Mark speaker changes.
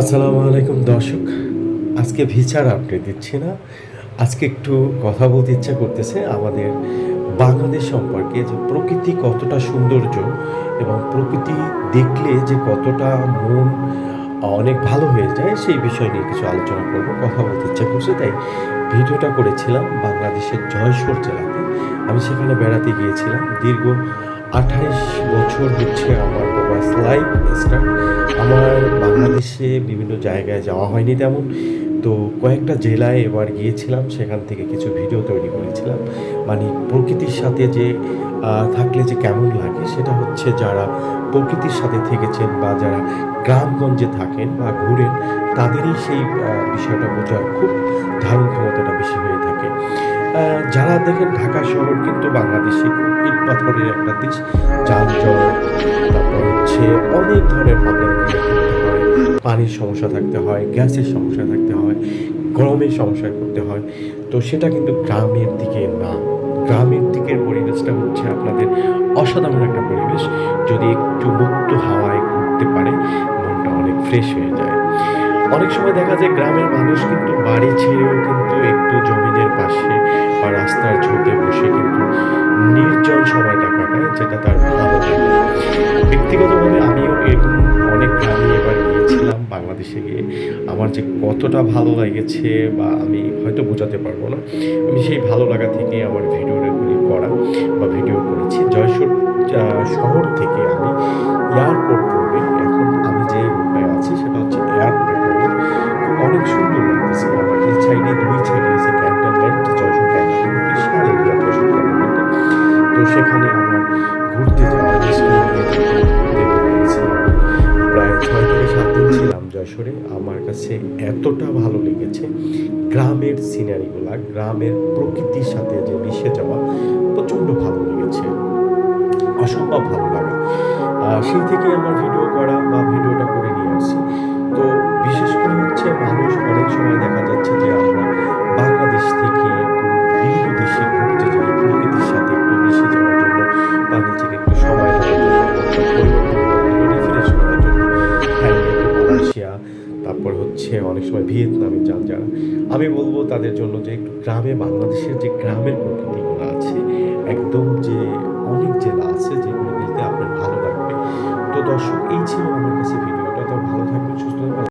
Speaker 1: আসসালামু আলাইকুম দর্শক। আজকে ভিচার আপডেট দিচ্ছি না। আজকে একটু কথা বলতে ইচ্ছা করতেছে আমাদের বাংলাদেশ সম্পর্কে যে প্রকৃতি কতটা সৌন্দর্য এবং প্রকৃতি দেখলে যে কতটা মন অনেক ভালো হয়ে যায় সেই বিষয় নিয়ে কিছু আলোচনা করব, কথা বলতে ইচ্ছা করছে, তাই ভিডিওটা করেছিলাম বাংলাদেশের জয়সোর জেলাতে। আমি সেখানে বেড়াতে গিয়েছিলাম। দীর্ঘ আঠাইশ বছর হচ্ছে আমার প্রবাস লাইফ স্টার্ট আমার বাংলাদেশে বিভিন্ন জায়গায় যাওয়া হয়নি তেমন। তো কয়েকটা জেলায় এবার গিয়েছিলাম, সেখান থেকে কিছু ভিডিও তৈরি করেছিলাম। মানে প্রকৃতির সাথে যে থাকলে যে কেমন লাগে, সেটা হচ্ছে যারা প্রকৃতির সাথে থেকেছেন বা যারা গ্রামগঞ্জে থাকেন বা ঘুরেন, তাদেরই সেই বিষয়টা বোঝার খুব ধারণ ক্ষমতাটা বেশি হয়ে থাকে। যারা দেখেন ঢাকা শহর কিন্তু বাংলাদেশে খুব ইট পাথরের একটা দেশ, যানজট, তারপর অনেক ধরনের প্রবলেম পানির সমস্যা থাকতে হয়, গ্যাসের সমস্যা থাকতে হয়, গরমের সমস্যায় পড়তে হয়। তো সেটা কিন্তু গ্রামের দিকে না। গ্রামের দিকের পরিবেশটা হচ্ছে আপনাদের অসাধারণ একটা পরিবেশ। যদি একটু মুক্ত হাওয়ায় ঘুরতে পারে, মনটা অনেক ফ্রেশ হয়ে যায়। অনেক সময় দেখা যায় গ্রামের মানুষ কিন্তু বাড়ি ছেড়েও কিন্তু একটু জমিনের পাশে বা রাস্তার ঝোঁকে বসে কিন্তু নির্জন সময়টা কাটায় যেটা তার ভালো ব্যক্তিগতভাবে আমিও এরকম অনেক গ্রামে এবার গিয়েছিলাম বাংলাদেশে গিয়ে। আমার যে কতটা ভালো লেগেছে বা আমি হয়তো বোঝাতে পারব না। আমি সেই ভালো লাগা থেকে আমার ভিডিওগুলি করা বা ভিডিও করেছি। জয়সুর শহর থেকে আমি সেখানে আমার ঘুরতে যাওয়া প্রায় ছয় থেকে সাত দিন ছিলাম যশোরে। আমার কাছে এতটা ভালো লেগেছে গ্রামের সিনারিগুলা, গ্রামের প্রকৃতির সাথে যে মিশে যাওয়া, প্রচণ্ড ভালো লেগেছে। অসম্ভব ভালো লাগা। সেই থেকে আমার ভিডিও করা বা তারপর হচ্ছে অনেক সময় ভিয়েতনামে যান যারা আমি বলব তাদের জন্য যে একটু গ্রামে, বাংলাদেশের যে গ্রামের প্রকৃতিগুলো আছে, একদম যে অনেক জেলা আছে যেগুলো দেখতে আপনার ভালো লাগবে। তো দর্শক, এই ছিল আমার কাছে ভিডিওটা। তো ভালো থাকবে সুস্থ থাকবেন।